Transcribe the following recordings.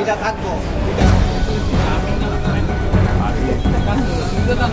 এটা থাকব। না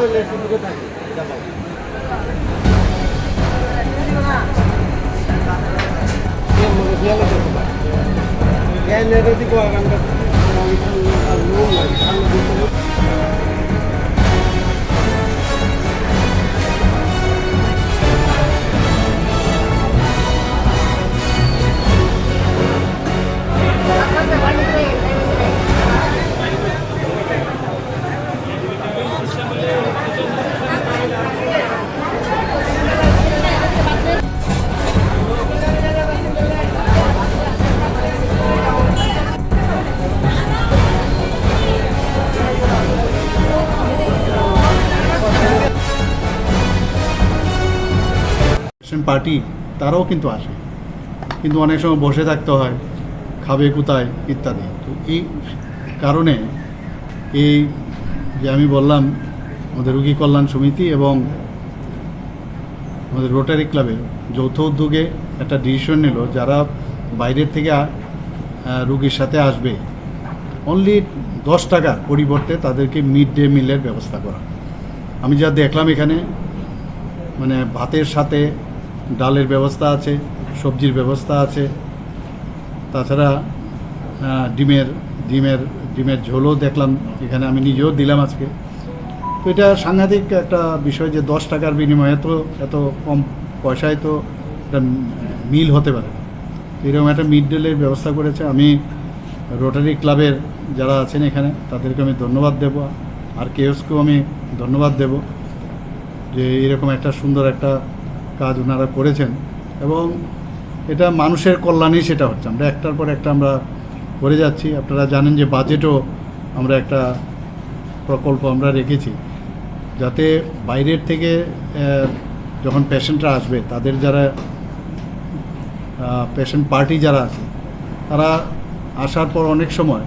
হলে সুযোগে থাকি। দিব আমরা সেম পার্টি তারাও কিন্তু আসে। কিন্তু অনেক সময় বসে থাকতে হয়, খাবে কোথায়, ইত্যাদি। তো এই কারণে এই যে আমি বললাম, আমাদের রুগী কল্যাণ সমিতি এবং আমাদের রোটারি ক্লাবে যৌথ উদ্যোগে একটা ডিসিশন নিল, যারা বাইরের থেকে রুগীর সাথে আসবে অনলি দশ টাকার পরিবর্তে তাদেরকে মিড ডে মিলের ব্যবস্থা করা। আমি যা দেখলাম এখানে মানে ভাতের সাথে ডালের ব্যবস্থা আছে, সবজির ব্যবস্থা আছে। তাছাড়া ডিমের ডিমের ডিমের ঝোলও দেখলাম, এখানে আমি নিজেও দিলাম আজকে। তো এটা সাংঘাতিক একটা বিষয় যে দশ টাকার বিনিময়ে তো এত কম পয়সায় তো একটা মিল হতে পারে। এরকম একটা মিড ডেলের ব্যবস্থা করেছে। আমি রোটারি ক্লাবের যারা আছেন এখানে, তাদেরকে আমি ধন্যবাদ দেব। আর কেউসকেও আমি ধন্যবাদ দেব যে এরকম একটা সুন্দর একটা কাজ ওনারা করেছেন এবং এটা মানুষের কল্যাণেই সেটা হচ্ছে। আমরা একটার পর একটা আমরা করে যাচ্ছি। আপনারা জানেন যে বাজেটও আমরা একটা প্রকল্প আমরা রেখেছি। যাতে বাইরের থেকে যখন পেশেন্টরা আসবে, তাদের যারা পেশেন্ট পার্টি যারা আছে, তারা আসার পর অনেক সময়,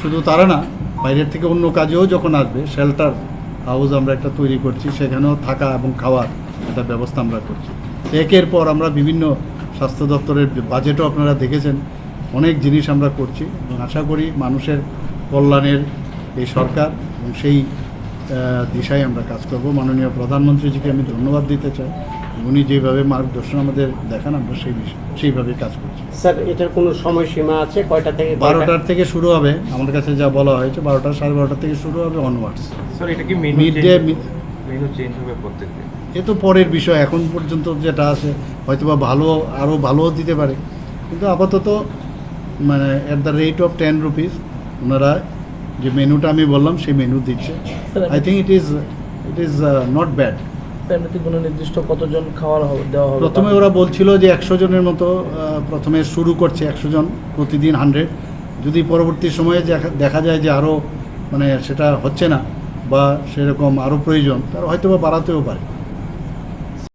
শুধু তারা না, বাইরের থেকে অন্য কাজেও যখন আসবে শেল্টার হাউস আমরা একটা তৈরি করছি, সেখানেও থাকা এবং খাওয়ার একটা ব্যবস্থা আমরা করছি। একের পর আমরা বিভিন্ন স্বাস্থ্য দপ্তরের বাজেটও আপনারা দেখেছেন। অনেক জিনিস আমরা করছি এবং আশা করি মানুষের কল্যাণের এই সরকার এবং সেই দিশায় আমরা কাজ করব। মাননীয় প্রধানমন্ত্রীজিকে আমি ধন্যবাদ দিতে চাই। উনি যেভাবে মার্গদর্শন আমাদের দেখান আমরা সেই বিষয় সেইভাবে কাজ করছি। স্যার এটার কোনো সময়সীমা আছে? কয়টা থেকে বারোটার থেকে শুরু হবে। আমার কাছে যা বলা হয়েছে বারোটা সাড়ে বারোটা থেকে শুরু হবে অনওয়ার্ডস স্যার এটা কি মিড ডে মেনু চেঞ্জ হবে প্রত্যেকদিন। এ তো পরের বিষয় এখন পর্যন্ত যেটা আছে হয়তোবা ভালো আরও ভালোও দিতে পারে। কিন্তু আপাতত মানে at the rate of ten rupees ওনারা যে মেনুটা আমি বললাম সেই মেনু দিচ্ছে। I think it is it is not bad কোনো নির্দিষ্ট কতজন খাওয়ার দেওয়া হবে? প্রথমে ওরা বলছিল যে একশো জনের মতো প্রথমে শুরু করছে একশো জন প্রতিদিন হান্ড্রেড যদি পরবর্তী সময়ে দেখা- দেখা যায় যে আরও মানে সেটা হচ্ছে না বা সেরকম আরও প্রয়োজন তারা হয়তো বা বাড়াতেও পারে।